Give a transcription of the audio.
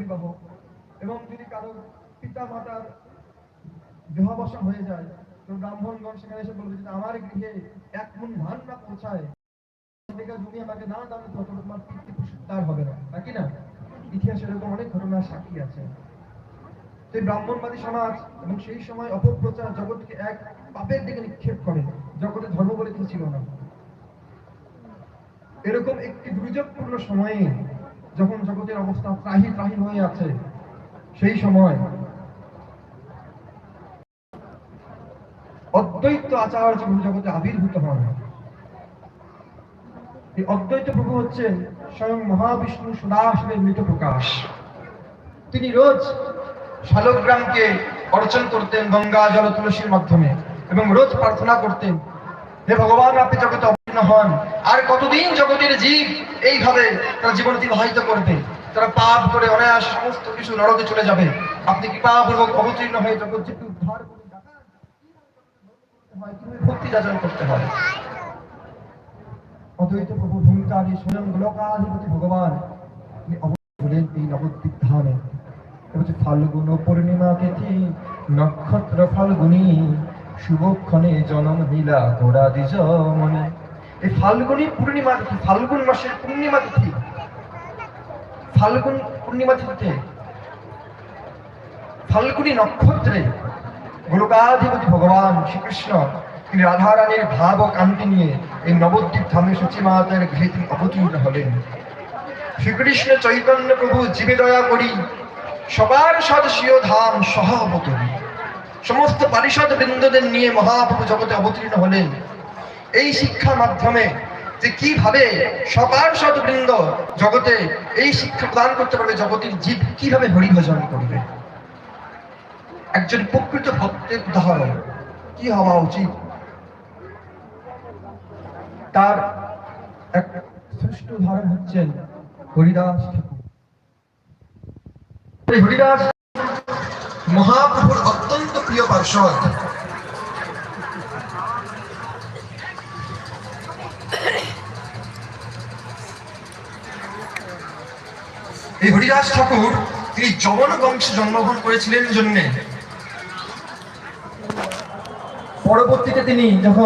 বিবাহ এবং যদি কারোর পিতা মাতার দেহাবসা হয়ে যায়, তো ব্রাহ্মণগণ সেখানে এসে বলবে যে আমার গৃহে এক মন ধান না পৌঁছায়। আমাকে না তোমার হবে না। নাকি না? ইতিহাসে এরকম অনেক ঘটনার সাক্ষী আছে। এই ব্রাহ্মণবাদী সমাজ এবং সেই সময় অপপ্রচার জগৎকে এক পাপের দিকে নিক্ষেপ করে, জগতে ধর্ম বলে ছিল না। এরকম একটি দুর্যোগপূর্ণ সময়ে যখন জগতের অবস্থা ত্রাহি ত্রাহি হয়ে আছে, সেই সময় অদ্বৈত আচার্য গুরু জগতে আবির্ভূত হন এই অদ্বৈত প্রভু হচ্ছেন স্বয়ং মহাবিষ্ণু সদাশিবের মৃত প্রকাশ। তিনি রোজ শালগ্রামকে অর্চন করতেন গঙ্গা, জল, তুলসীর মাধ্যমে এবং রোজ প্রার্থনা করতেন হে ভগবান, আপনি জগতে অবতীর্ণ হন। আর কতদিন জগতের জীব এইভাবে তারা জীবন অতিবাহিত করবে? তারা পাপ করে অনায়াস সমস্ত কিছু নরকে চলে যাবে। আপনি কৃপাপূর্বক অবতীর্ণ হয়ে জগৎ জীবকে উদ্ধার ধামে ফাল্গুন পূর্ণিমা তিথি, নক্ষত্র ফাল্গুনি। শুভক্ষণে জনম নীলা গোড়া দ্বিজ মনে। এই ফাল্গুনি পূর্ণিমা তিথি, ফাল্গুন মাসের পূর্ণিমা তিথি। ফাল্গুন পূর্ণিমা তিথিতে ফাল্গুনি নক্ষত্রে গোলকাধিপতি ভগবান শ্রীকৃষ্ণ তিনি রাধারানীর ভাব ও কান্তি নিয়ে এই নবদ্বীপ ধামে সচিমাতার গৃহে তিনি অবতীর্ণ হলেন। শ্রীকৃষ্ণ চৈতন্য প্রভু জীবে দয়া করি, সবার সদস্যীয় ধাম সহ অবতরী সমস্ত পারিষদ বৃন্দদের নিয়ে মহাপ্রভু জগতে অবতীর্ণ হলেন। এই শিক্ষার মাধ্যমে যে কীভাবে সবার বৃন্দ জগতে এই শিক্ষা প্রদান করতে পারবে, জগতের জীব কীভাবে হরিভজন করবে? একজন প্রকৃত ভক্তের উদাহরণ, কি হওয়া উচিত? তার এক শ্রেষ্ঠ উদাহরণ হচ্ছেন হরিদাস ঠাকুর। হরিদাস মহাপ্রভুর অত্যন্ত প্রিয় পার্ষদ এই হরিদাস ঠাকুর তিনি যবন বংশে জন্মগ্রহণ করেছিলেন জন্যে। পরবর্তীতে তিনি যখন